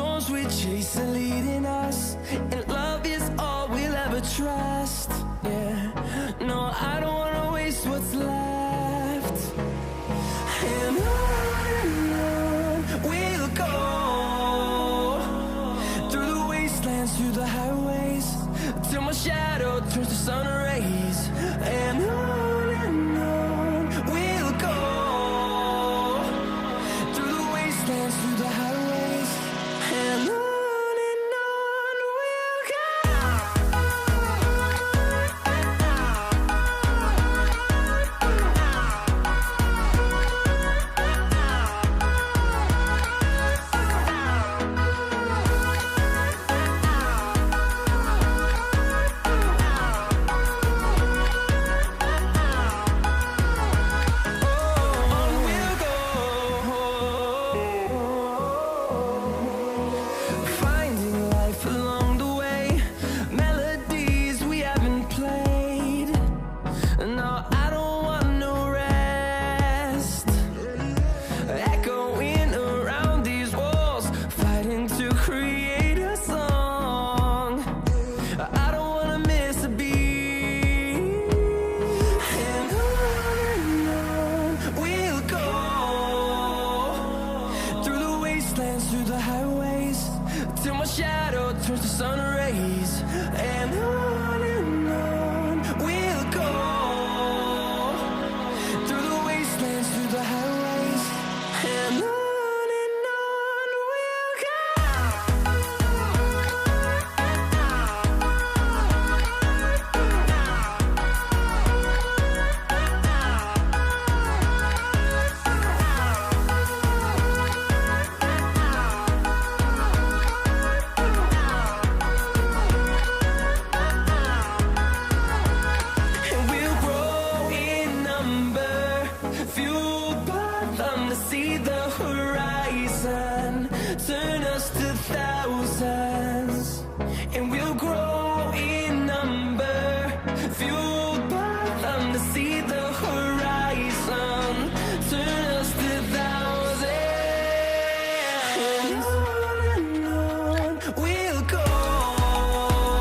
storms we chase are leading us, and love is all we'll ever trust. Yeah, no, I don't wanna waste what's left.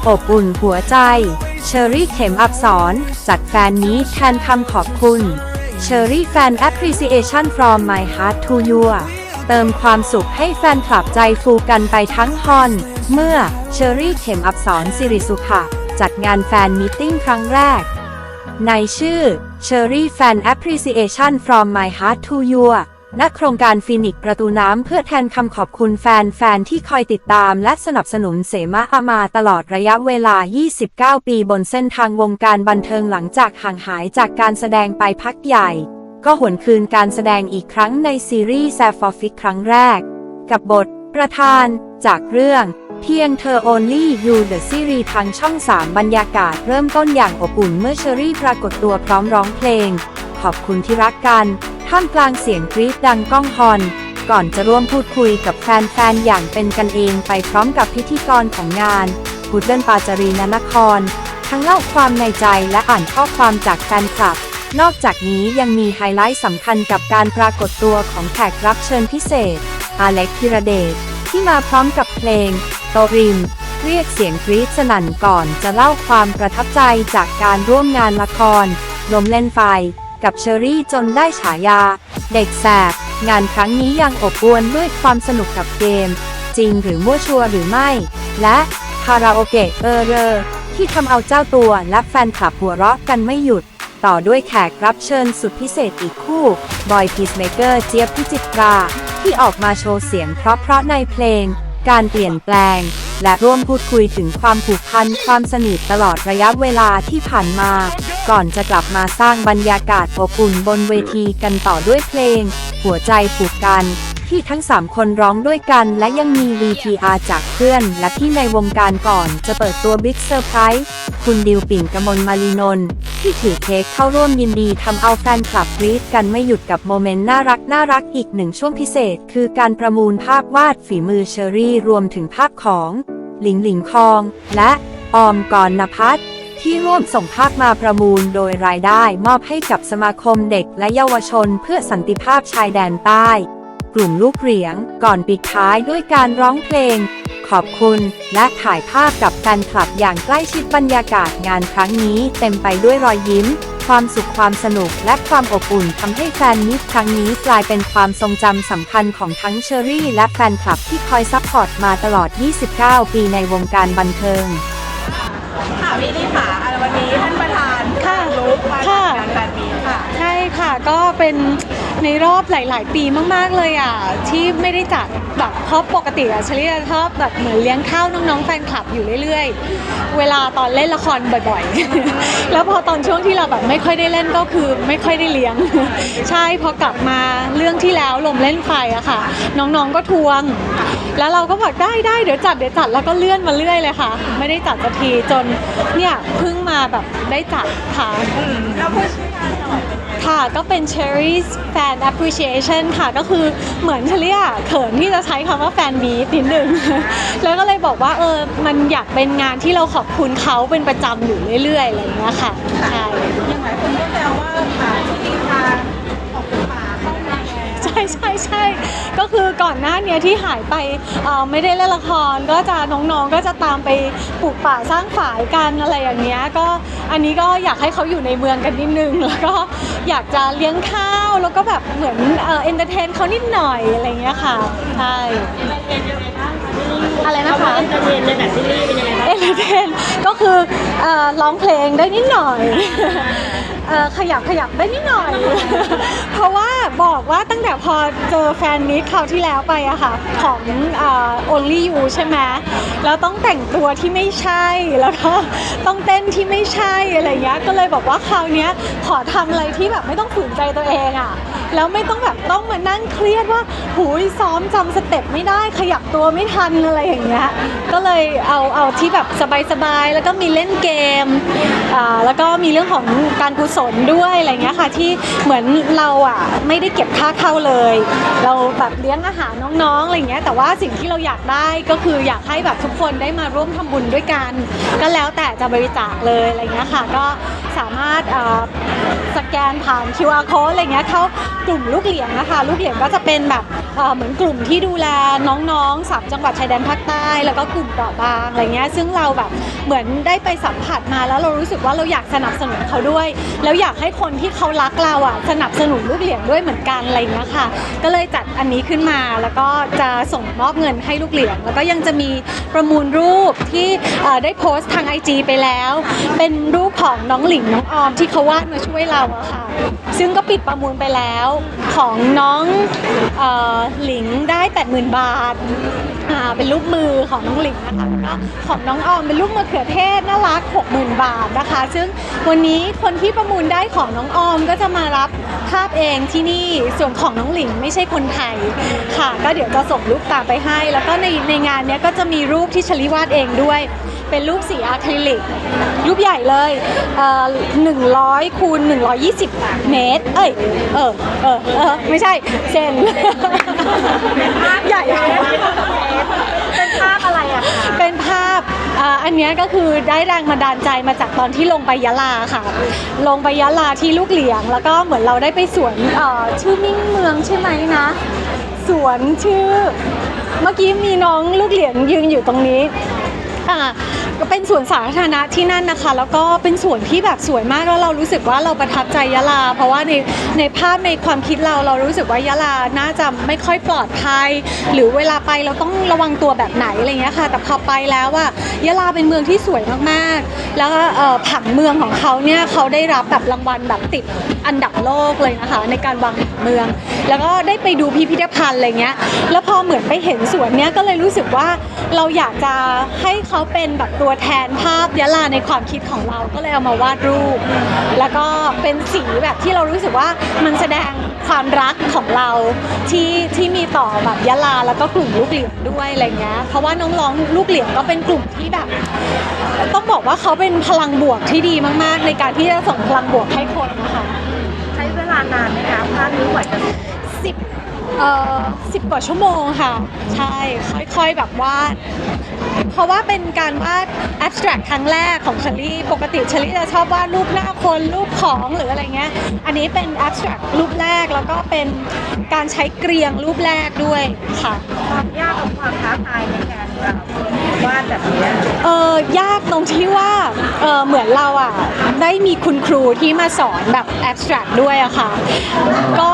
อบอุ่นหัวใจ เชอรี่เข็มอับสอนจัดแฟนนี้แทนคำขอบคุณเชอรี่แฟน appreciation from my heart to you เติมความสุขให้แฟนคลับใจฟูกันไปทั้งฮอน เมื่อเชอรี่เข็มอับสอนสิริสุขะจัดงานแฟนมีตติ้งครั้งแรก ในชื่อ Cherry Fan Appreciation from My Heart to You ณโครงการฟินิกประตูน้ำเพื่อแทนคำขอบคุณแฟนๆที่คอยติดตามและสนับสนุนเสมาอามาตลอดระยะเวลา 29 ปีบนเส้นทางวงการบันเทิงหลังจากห่างหายจากการแสดงไปพักใหญ่ ก็หวนคืนการแสดงอีกครั้งในซีรีส์ s a f o r f i c ครั้งแรก กับบท ประธานจากเรื่อง เพียงเธอ Only You The Series ทางช่อง 3 บรรยากาศเริ่มต้นอย่างอบอุ่นเมื่อเชอรี่ปรากฏตัวพร้อมร้องเพลง ขอบคุณที่รักกัน ท่ามกลางเสียงกรี๊ดดังก้องฮอน ก่อนจะร่วมพูดคุยกับแฟนๆ อย่างเป็นกันเองไปพร้อมกับพิธีกรของงานพุดเดิลปาจารีนนคร ทั้งเล่าความในใจและอ่านข้อความจากแฟนคลับ นอกจากนี้ยังมีไฮไลท์สำคัญกับการปรากฏตัวของแขกรับเชิญพิเศษ อาเล็กธิรเดชที่มาพร้อมกับเพลง โตริม เรียกเสียงกรี๊ดสนั่นก่อนจะเล่าความประทับใจจากการร่วมงานละคร ลมเล่นไฟ กับเชอรี่จนได้ฉายา เด็กแสบ งานครั้งนี้ยังอบอวลด้วยความสนุกกับเกม จริงหรือมั่วชัวหรือไม่ และคาราโอเกะเออเรอที่ทำเอาเจ้าตัวและแฟนคลับหัวเราะกันไม่หยุด ต่อด้วยแขกรับเชิญสุดพิเศษอีกคู่บอยพีซเมเกอร์เจี๊ยบพิจิตราที่ออกมาโชว์เสียงเพราะๆในเพลง การเปลี่ยนแปลง และร่วมพูดคุยถึงความผูกพันความสนิทตลอดระยะเวลาที่ผ่านมา ก่อนจะกลับมาสร้างบรรยากาศอบอุ่นบนเวทีกันต่อด้วยเพลง หัวใจผูกกัน ที่ทั้ง 3 คนร้องด้วยกัน และยังมี VTR จากเพื่อน และที่ในวงการก่อนจะเปิดตัวบิ๊กเซอร์ไพรส์คุณดิวปิ่นกมลมารีนนท์ ที่ถือเค้กเข้าร่วมยินดีทำเอาแฟนคลับกรี๊ดกันไม่หยุดกับโมเมนต์น่ารักน่ารักอีกหนึ่งช่วงพิเศษ คือการประมูลภาพวาดฝีมือเชอรี่รวมถึงภาพของ หลิงหลิงคอง และออมกรณพัฒน์ที่ร่วมส่งภาพมาประมูลโดยรายได้มอบให้กับสมาคมเด็กและเยาวชนเพื่อสันติภาพชายแดนใต้ กลุ่มลูกเหรียงก่อนปิดท้ายด้วยการร้องเพลง ขอบคุณและถ่ายภาพกับแฟนคลับอย่างใกล้ชิดบรรยากาศงานครั้งนี้ เต็มไปด้วยรอยยิ้ม ความสุขความสนุกและความอบอุ่นทำให้แฟนมิตรครั้งนี้กลายเป็นความทรงจำสำคัญของทั้งเชอรี่ และแฟนคลับที่คอยซัพพอร์ตมาตลอด 29 ปีในวงการบันเทิง ค่ะพี่นี่ค่ะอ่าวันนี้ท่านประธานค่ะลุกมาจัค่ะดงานแฟนมีตค่ะ ใช่ ค่ะก็เป็นในรอบหลาย ๆ ปีมาก ๆ เลยอะที่ไม่ได้จัดแบบเพราะปกติอะเชลี่ชอบแบบเหมือนเลี้ยงข้าวน้องๆแฟนคลับอยู่เรื่อย ๆ เวลาตอนเล่นละครบ่อย ๆ แล้วพอตอนช่วงที่เราแบบไม่ค่อยได้เล่นก็คือไม่ค่อยได้เลี้ยง ใช่พอกลับมาเรื่องที่แล้วลมเล่นไฟอะค่ะ น้องๆก็ทวง แล้วเราก็บอกได้ได้เดี๋ยวจัดเดี๋ยวจัดแล้วก็เลื่อนมาเรื่อยเลยค่ะ ไม่ได้จัดสักทีจนเนี่ยเพิ่งมาแบบได้จัดค่ะแล้วพูดชื่องานหน่อยเป็นไง ค่ะก็เป็น Cherry's Fan Appreciation ค่ะ ก็คือเหมือนเชลี่อะเขินที่จะใช้คำว่าแฟนมีตนิดนึง แล้วก็เลยบอกว่าเออมันอยากเป็นงานที่เราขอบคุณเขาเป็นประจำอยู่เรื่อยๆอะไรอย่างเงี้ยค่ะใช่ยังหลายคนก็แซวว่าค่ะพาออกจากป่าเข้ามาแล้ว ใช่ใช่ใช่ก็คือก่อนหน้าเนี้ยที่หายไปเอ่อไม่ได้เล่นละครก็จะน้องๆก็จะตามไปปลูกป่าสร้างฝายกันอะไรอย่างเงี้ยก็อันนี้ก็อยากให้เขาอยู่ในเมืองกันนิดนึง แล้วก็อยากจะเลี้ยงข้าวแล้วก็แบบเหมือนเอ่อเอนเตอร์เทนเขานิดหน่อยอะไรอย่างเงี้ยค่ะใช่อะไรนะคะเอนเตอร์เทนในแบบซีรีส์เป็นยังไงบ้างเอนเตอร์เทนก็คือเอ่อร้องเพลงได้นิดหน่อย เอ่อขยับขยับได้นิดหน่อย เพราะว่าบอกว่าตั้งแต่พอเจอแฟนมิตรคราวที่แล้วไปอะค่ะ ของเอ่อ only you ใช่ไหมแล้วต้องแต่งตัวที่ไม่ใช่ แล้วก็ต้องเต้นที่ไม่ใช่อะไรเงี้ยก็เลยบอกว่าคราวเนี้ยขอทำอะไรที่แบบไม่ต้องฝืนใจตัวเองอะ แล้วไม่ต้องแบบต้องมานั่งเครียดว่าหูยซ้อมจำสเต็ปไม่ได้ขยับตัวไม่ทันอะไรอย่างเงี้ยก็เลยเอาเอาที่แบบสบายๆแล้วก็มีเล่นเกมอ่าแล้วก็มีเรื่องของการกุศลด้วยอะไรเงี้ยค่ะที่เหมือนเราอะไม่ได้เก็บค่าเข้าเลย เราแบบเลี้ยงอาหารน้องๆอะไรเงี้ยแต่ว่าสิ่งที่เราอยากได้ก็คืออยากให้แบบทุกคนได้มาร่วมทำบุญด้วยกัน ก็แล้วแต่จะบริจาคเลยอะไรเงี้ยค่ะก็สามารถอ่าสแกนผ่าน QR code อะไรเงี้ยเข้ากลุ่มลูกเหลียงนะคะลูกเหลียงก็จะเป็นแบบเหมือนกลุ่มที่ดูแลน้องๆสามจังหวัดชายแดนภาคใต้ แล้วก็กลุ่มเปราะบางอะไรเงี้ยซึ่งเราแบบเหมือนได้ไปสัมผัสมาแล้วเรารู้สึกว่าเราอยากสนับสนุนเขาด้วย แล้วอยากให้คนที่เขารักเราอะสนับสนุนลูกเหลียงด้วยเหมือนกันอะไรเงี้ยค่ะ ก็เลยจัดอันนี้ขึ้นมาแล้วก็จะส่งมอบเงินให้ลูกเหลียง แล้วก็ยังจะมีประมูลรูปที่ได้โพสต์ทาง IG ไปแล้ว เป็นรูปของน้องหลิงน้องออมที่เขาวาดมาช่วยเราอะค่ะ ซึ่งก็ปิดประมูลไปแล้วของน้องออหลิงได้ 80,000 บาทาเป็นรูปมือของน้องหลิงนะคะแล้วก็ของน้องออมเป็นรูปมะเขือเทศน่ารัก 60,000 บาทนะคะ ซึ่งวันนี้คนที่ประมูลได้ของน้องออมก็จะมารับภาพเองที่นี่ส่วนของน้องหลิงไม่ใช่คนไทยค่ะ ก็เดี๋ยวจะส่งรูปตามไปให้ แล้วก็ในในงานเนี้ยก็จะมีรูปที่ชลิวาดเองด้วย เป็นรูปสีอะคริลิกรูปใหญ่เลยเอ่อ100คูณ120เมตร เอ้ย เออ เออ เออ ไม่ใช่ เซนใหญ่เป็นภาพอะไรอะคะเป็นภาพอ่าอันเนี้ยก็คือได้แรงบันดาลใจมาจากตอนที่ลงไปยะลาค่ะ ลงไปยะลาที่ลูกเหลียง แล้วก็เหมือนเราได้ไปสวนเอ่อชื่อมิ่งเมืองใช่ไหมนะ สวนชื่อ เมื่อกี้มีน้องลูกเหลียงยืนอยู่ตรงนี้ อ่า ก็เป็นสวนสาธารณะที่นั่นนะคะ แล้วก็เป็นสวนที่แบบสวยมากแล้วเรารู้สึกว่าเราประทับใจยะลา เพราะว่าในในภาพในความคิดเราเรารู้สึกว่ายะลาน่าจะไม่ค่อยปลอดภัย หรือเวลาไปเราต้องระวังตัวแบบไหนอะไรเงี้ยค่ะ แต่พอไปแล้วอะยะลาเป็นเมืองที่สวยมากๆ แล้วก็ผังเมืองของเขาเนี่ยเขาได้รับแบบรางวัลแบบติดอันดับโลกเลยนะคะ ในการวางผังเมือง แล้วก็ได้ไปดูพิพิธภัณฑ์อะไรเงี้ยแล้วพอเหมือนไปเห็นสวนเนี้ยก็เลยรู้สึกว่าเราอยากจะให้เขาเป็นแบบตัวแทนภาพยะลาในความคิดของเราก็เลยเอามาวาดรูป แล้วก็เป็นสีแบบที่เรารู้สึกว่ามันแสดงความรักของเราที่ที่มีต่อแบบยะลาแล้วก็กลุ่มลูกเหลียงด้วยอะไรเงี้ยเพราะว่าน้องๆลูกเหลียงก็เป็นกลุ่มที่แบบ ต้องบอกว่าเขาเป็นพลังบวกที่ดีมากๆ ในการที่จะส่งพลังบวกให้คนนะคะใช้เวลานานไหมคะภาพนี้กว่าจะสิบ เอ่อสิบกว่าชั่วโมงค่ะ ใช่ค่อยๆแบบวาดเพราะว่าเป็นการวาด abstract ครั้งแรกของเชอรี่ ปกติเชอรี่จะชอบวาดรูปหน้าคนรูปของหรืออะไรเงี้ย อันนี้เป็น abstract รูปแรกแล้วก็เป็นการใช้เกรียงรูปแรกด้วยค่ะ ความยากกับความท้าทายในการแบบ วาดแบบนี้เออยากตรงที่ว่าเออเหมือนเราอะได้มีคุณครูที่มาสอนแบบ abstract ด้วยอะค่ะ ก็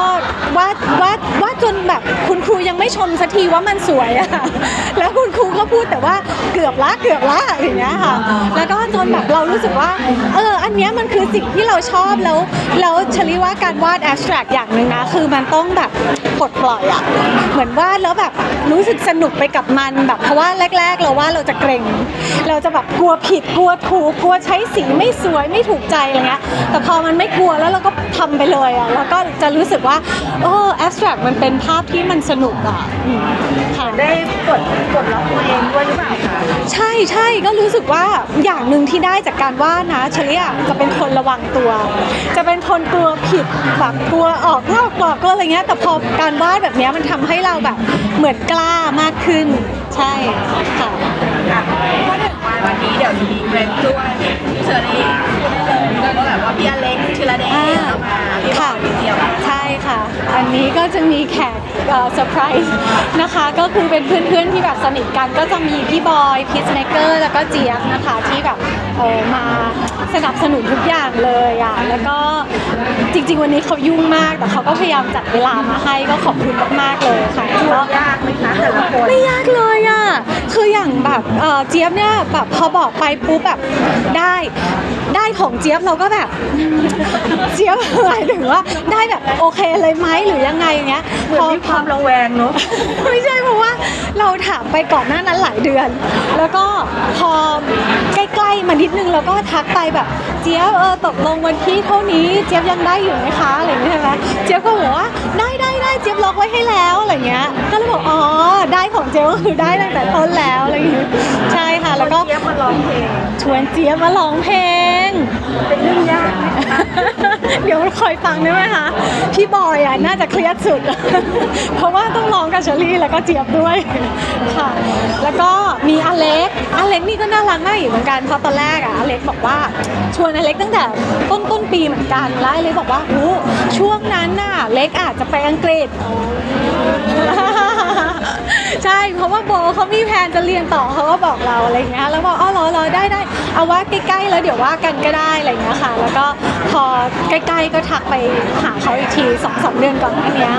วาดวาดวาดจนแบบคุณครูยังไม่ชมสักทีว่ามันสวยอะแล้วคุณครูก็พูดแต่ว่าเกือบละเกือบละอย่างเงี้ยค่ะ แล้วก็จนแบบเรารู้สึกว่าเอออันเนี้ยมันคือสิ่งที่เราชอบแล้วแล้วชลีว่าการวาด abstract อย่างหนึ่งนะคือมันต้องแบบปลดปล่อยอะเหมือนวาดแล้วแบบรู้สึกสนุกไปกับมันแบบเพราะว่าแรก ๆ เราว่าเราจะเกรง เราจะแบบกลัวผิดกลัวถูกกลัวใช้สีไม่สวยไม่ถูกใจอะไรเงี้ยแต่พอมันไม่กลัวแล้วเราก็ทำไปเลยอะแล้วก็จะรู้สึกว่าเออ abstract มันเป็นภาพที่มันสนุกอะอืมค่ะได้กดกดล็อกตัวเองด้วยหรือเปล่าคะใช่ใช่ก็รู้สึกว่าอย่างหนึ่งที่ได้จากการวาดนะเฉลี่ยจะเป็นคนระวังตัว จะเป็นคนกลัวผิดแบบกลัวออกนอกกรอบก็อะไรเงี้ยแต่พอการวาดแบบเนี้ยมันทำให้เราแบบเหมือนกล้ามากขึ้น ใช่ค่ะ อะพูดถึงวันวันนี้เดี๋ยวจะมีเกรนด้วยพี่เชอรี่พูดได้เลยก็แบบว่าพี่อเล็กธีระเดชเอามาพี่บอค่ะ ยเจียวใช่ค่ะ อันนี้ก็จะมีแขกเซอร์ไพรส์นะคะ ก็คือเป็นเพื่อนๆที่แบบสนิทกันก็จะมีพี่บอยพีซเมเกอร์แล้วก็เจี๊ยบนะคะที่แบบเออมาสนับสนุนทุกอย่างเลยอะแล้วก็จริง ๆ วันนี้เขายุ่งมากแต่เขาก็พยายามจัดเวลามาให้ก็ขอบคุณมากๆเลยค่ะก็ ยากไหมคะแต่ละคน ไม่ยากเลยอะ คื ออย่างแบบเอ่อเจี๊ยบเนี่ยแบบพอบอกไปปุ๊บแบบได้ได้ของเจี๊ยบเราก็แบบ เจี๊ยบหมายถึงว่าได้แบบโอเคเลยไหมหรือยังไงอย่างเงี้ยเหมือนมีความระแวงเนอะไม่ใช่เพราะว่าเราถามไปก่อนหน้านั้นหลายเดือน แล้วก็พอใกล้ๆมานิดนึงเราก็ทักไปแบบเจี๊ยบเออตกลงวันที่เท่านี้เจี๊ยบยังได้อยู่ไหมคะอะไรอย่างเงี้ยใช่ไหมเจี๊ยบก็บอกว่าได้ได้ได้ เจี๊ยบล็อกไว้ให้แล้วอะไรเงี้ย ก็เลยบอกอ๋อได้ของเจี๊ยบก็คือได้ตั้งแต่ต้นแล้วอะไรอย่างเงี้ยใช่ค่ะแล้วก็เจี๊ยบมาร้องเพลงชวนเจี๊ยบมาร้องเพลงเป็นเรื่องยากไหมคะเดี๋ยวคอยฟังได้ไหมคะพี่บอยอะน่าจะเครียดสุด เพราะว่าต้องร้องกับเชอรี่แล้วก็เจี๊ยบด้วยค่ะ แล้วก็มีอเล็กอเล็กนี่ก็น่ารักมากอยู่เหมือนกันเพราะตอนแรกอะอเล็กบอกว่าชวนอเล็กตั้งแต่ต้นต้นปีเหมือนกันแล้วอเล็กบอกว่าโอ้ช่วงนั้นน่ะเล็กอาจจะไปอังกฤษใช่เพราะว่าโบเขามีแผนจะเรียนต่อเขาก็บอกเราอะไรเงี้ยแล้วบอกอ๋อรอรอได้ได้เอาว่าใกล้ๆแล้วเดี๋ยวว่ากันก็ได้อะไรเงี้ยค่ะ แล้วก็พอใกล้ๆก็ทักไปหาเขาอีกทีสองสามเดือนก่อนหน้าเนี้ย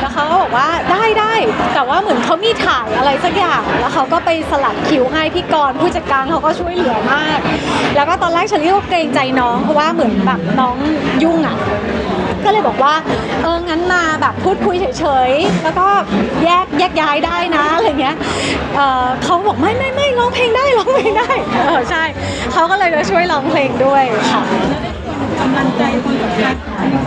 แล้วเขาก็บอกว่าได้ได้แต่ว่าเหมือนเขามีถ่ายอะไรสักอย่างแล้วเขาก็ไปสลับคิวให้พี่กรณ์ผู้จัดการเขาก็ช่วยเหลือมาก แล้วก็ตอนแรกฉันก็เกรงใจน้องเพราะว่าเหมือนแบบน้องยุ่งอะ ก็เลยบอกว่า เอองั้นมาแบบพูดคุยเฉยๆ แล้วก็แยกแยกย้ายได้นะอะไรเงี้ยเออเขาบอกไม่ไม่ไม่ร้องเพลงได้ร้องเพลงได้เออใช่เขาก็เลยจะช่วยร้องเพลงด้วยค่ะกำลังใจคนสำคัญ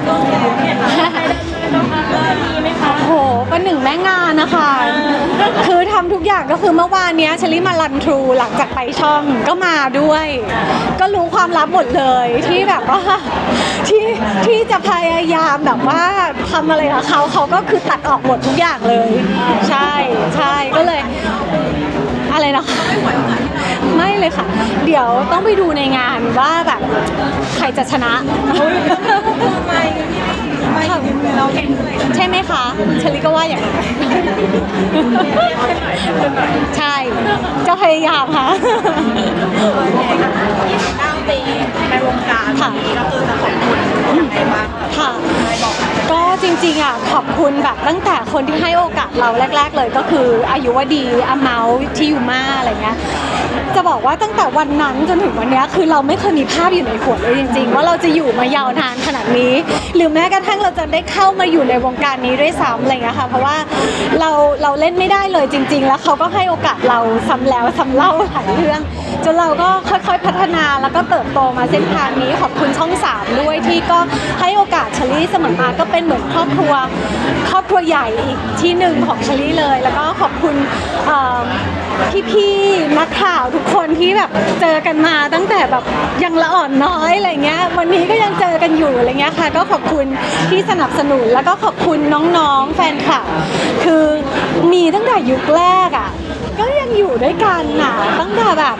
ต้องเห็นเราใครได้ต้ องมาเลยมีไหมคะโอ้โหเป็นหนึ่งแม่งานนะคะ คือทำทุกอย่างก็คือเมื่อวานเนี้ยเชลิมารันทรูหลังจากไปช่องก็มาด้วย ก็รู้ความลับหมดเลยที่แบบว่าที่ที่จะพยายามแบบว่าทำอะไรกับเขาเขาก็คือตัดออกหมดทุกอย่างเลย ใช่ใช่ก็เลย อะไรนะคะ ไม่เลยค่ะ เดี๋ยวต้องไปดูในงานว่าแบบใครจะชนะ ไม่ไม่เราเห็นเลยใช่ไหมคะเชลิก็ว่าอย่างนั้นใช่ จะพยายามค่ะ 29ปีในวงการค่ะ นี้ก็คือจะขอบคุณยังไงบ้างค่ะ ก็จริงๆอะขอบคุณแบบตั้งแต่คนที่ให้โอกาสเราแรก ๆ เลยก็คืออายุวดีอาเมาที่ยูมาอะไรเงี้ย จะบอกว่าตั้งแต่วันนั้นจนถึงวันนี้คือเราไม่เคยมีภาพอยู่ในหัวเลยจริง ๆ ว่าเราจะอยู่มายาวนานขนาดนี้ หรือแม้กระทั่งเราจะได้เข้ามาอยู่ในวงการนี้ด้วยซ้ำอะไรเงี้ยค่ะเพราะว่าเราเราเล่นไม่ได้เลยจริง ๆ แล้วเขาก็ให้โอกาสเราซ้ำแล้วซ้ำเล่าหลายเรื่อง จนเราก็ค่อยๆพัฒนาแล้วก็เติบโตมาเส้นทางนี้ขอบคุณช่องสามด้วยที่ก็ให้โอกาสชลี่เสมอมาก็เป็นเหมือนครอบครัว ครอบครัวใหญ่อีกที่หนึ่งของชลี่เลย แล้วก็ขอบคุณพี่ๆนักข่าวทุกคนที่แบบเจอกันมาตั้งแต่แบบยังละอ่อนน้อยอะไรเงี้ยวันนี้ก็ยังเจอกันอยู่อะไรเงี้ยค่ะ ก็ขอบคุณที่สนับสนุนแล้วก็ขอบคุณน้องๆแฟนคลับคือมีตั้งแต่ยุคแรกอะ อยู่ด้วยกันน่ะตั้งแต่แบบ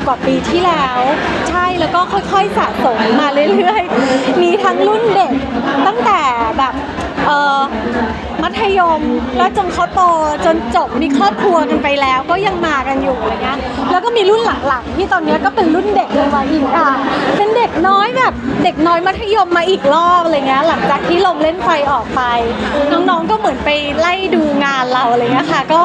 20 กว่าปีที่แล้ว ใช่แล้วก็ค่อยๆสะสมมาเรื่อยๆ มีทั้งรุ่นเด็กตั้งแต่แบบเออ มัธยม แล้วจนเขาโตจนจบมีครอบครัวกันไปแล้ว ก็ยังมากันอยู่อะไรเงี้ยแล้วก็มีรุ่นหลังๆที่ตอนนี้ก็เป็นรุ่นเด็กลงมาอีกอะเป็นเด็กน้อยแบบเด็กน้อยมัธยมมาอีกรอบอะไรเงี้ยหลังจากที่ลงเล่นไฟออกไป น้องๆก็เหมือนไปไล่ดูงานเราอะไรเงี้ยค่ะ ก็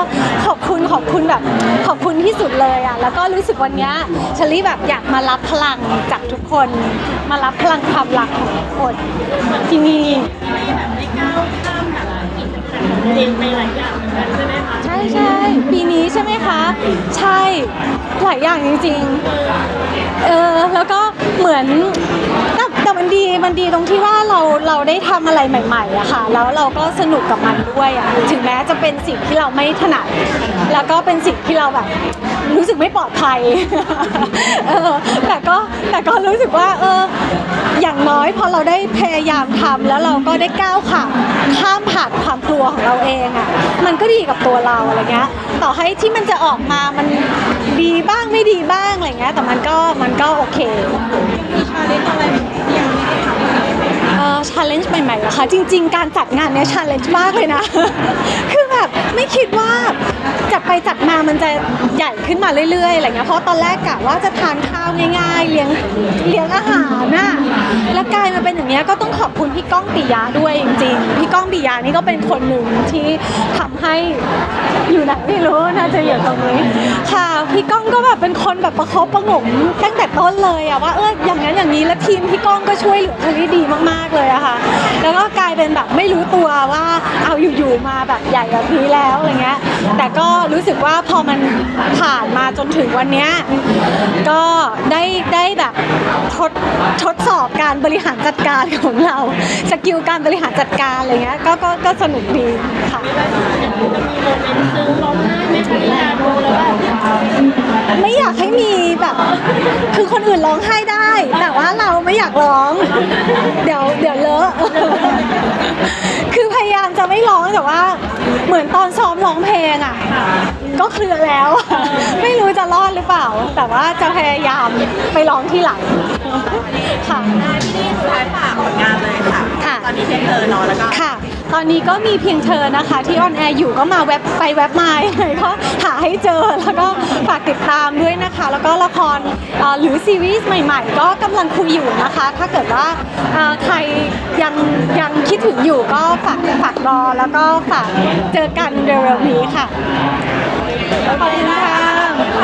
ขอบคุณขอบคุณแบบขอบคุณที่สุดเลยอะแล้วก็รู้สึกวันเนี้ยชลี่แบบอยากมารับพลังจากทุกคน มารับพลังความรักของทุกคนที่นี่ เป็นหลายอย่างใช่ใช่ปีนี้ใช่ไหมคะ ใช่หลายอย่างจริงๆเออแล้วก็เหมือนแต่แต่มันดีมันดีตรงที่ว่าเราเราได้ทำอะไรใหม่ๆอะค่ะ แล้วเราก็สนุกกับมันด้วยอะถึงแม้จะเป็นสิ่งที่เราไม่ถนัด แล้วก็เป็นสิ่งที่เราแบบ รู้สึกไม่ปลอดภัยเออแต่ก็แต่ก็รู้สึกว่าเอออย่างน้อยพอเราได้พยายามทำแล้วเราก็ได้ก้าวข้ามข้ามผ่านความกลัวของเราเองอะ่ะมันก็ดีกับตัวเราอะไรเงี้ยต่อให้ที่มันจะออกมามันดีบ้างไม่ดีบ้างอะไรเงี้ยแต่มันก็มันก็โอเคเออชาเลนจ์ใหม่ๆเหรอคะจริง ๆ การจัดงานเนี้ยชาเลนจ์มากเลยนะคือ แบบไม่คิดว่าจัดไปจัดมามันจะใหญ่ขึ้นมาเรื่อยๆอะไรเงี้ยเพราะตอนแรกกะว่าจะทานข้าวง่ายๆ เลี้ยงเลี้ยงอาหารน่ะแล้วกลายมาเป็นอย่างเงี้ยก็ต้องขอบคุณพี่ก้องปิยะด้วยจริงๆพี่ก้องปิยะนี่ก็เป็นคนหนึ่งที่ทำให้อยู่ไหนไม่รู้น่าจะอยู่ตรงนี้ค่ะพี่ก้องก็แบบเป็นคนแบบประคบประงมตั้งแต่ต้นเลยอะว่าเอออย่างนั้นอย่างนี้แล้วทีมพี่ก้องก็ช่วยเหลือเธอได้ดีมากๆเลยอะ แบบใหญ่แบบนี้แล้วอะไรเงี้ย แต่ก็รู้สึกว่าพอมันผ่านมาจนถึงวันเนี้ยก็ได้ได้แบบทดทดสอบการบริหารจัดการของเราสกิลการบริหารจัดการอะไรเงี้ยก็ก็ก็สนุกดีค่ะไม่อยากให้มีแบบ คือคนอื่นร้องไห้ได้ แต่ว่าเราไม่อยากร้อง เดี๋ยวเดี๋ยวเลอะคือายามจะไม่ร้องแต่ว่า เหมือนตอนซ้อมร้องเพลงอะ ก็เคลือแล้ว ไม่รู้จะรอดหรือเปล่า แต่ว่าจะพยายามไปร้องที่หลังค่ะที่นี่สุดท้ายฝากผลงานเลยค่ะ ค่ะ ตอนนี้เพียงเธอเนอนแล้วก็ ค่ะ ตอนนี้ก็มีเพียงเธอนะคะ ที่ออนแอร์อยู่ก็มาเว็บไปเว็บมายังไงก็หาให้เจอแล้วก็ฝากติดตามด้วยนะคะ แล้วก็ละครหรือซีรีส์ใหม่ ๆ ก็กำลังคุยอยู่นะคะ ถ้าเกิดว่าใครยังยังคิดถึงอยู่ก็ฝากฝากรอแล้วก็ฝากเจอกันเร็วๆนี้ค่ะขอบคุณค่ะ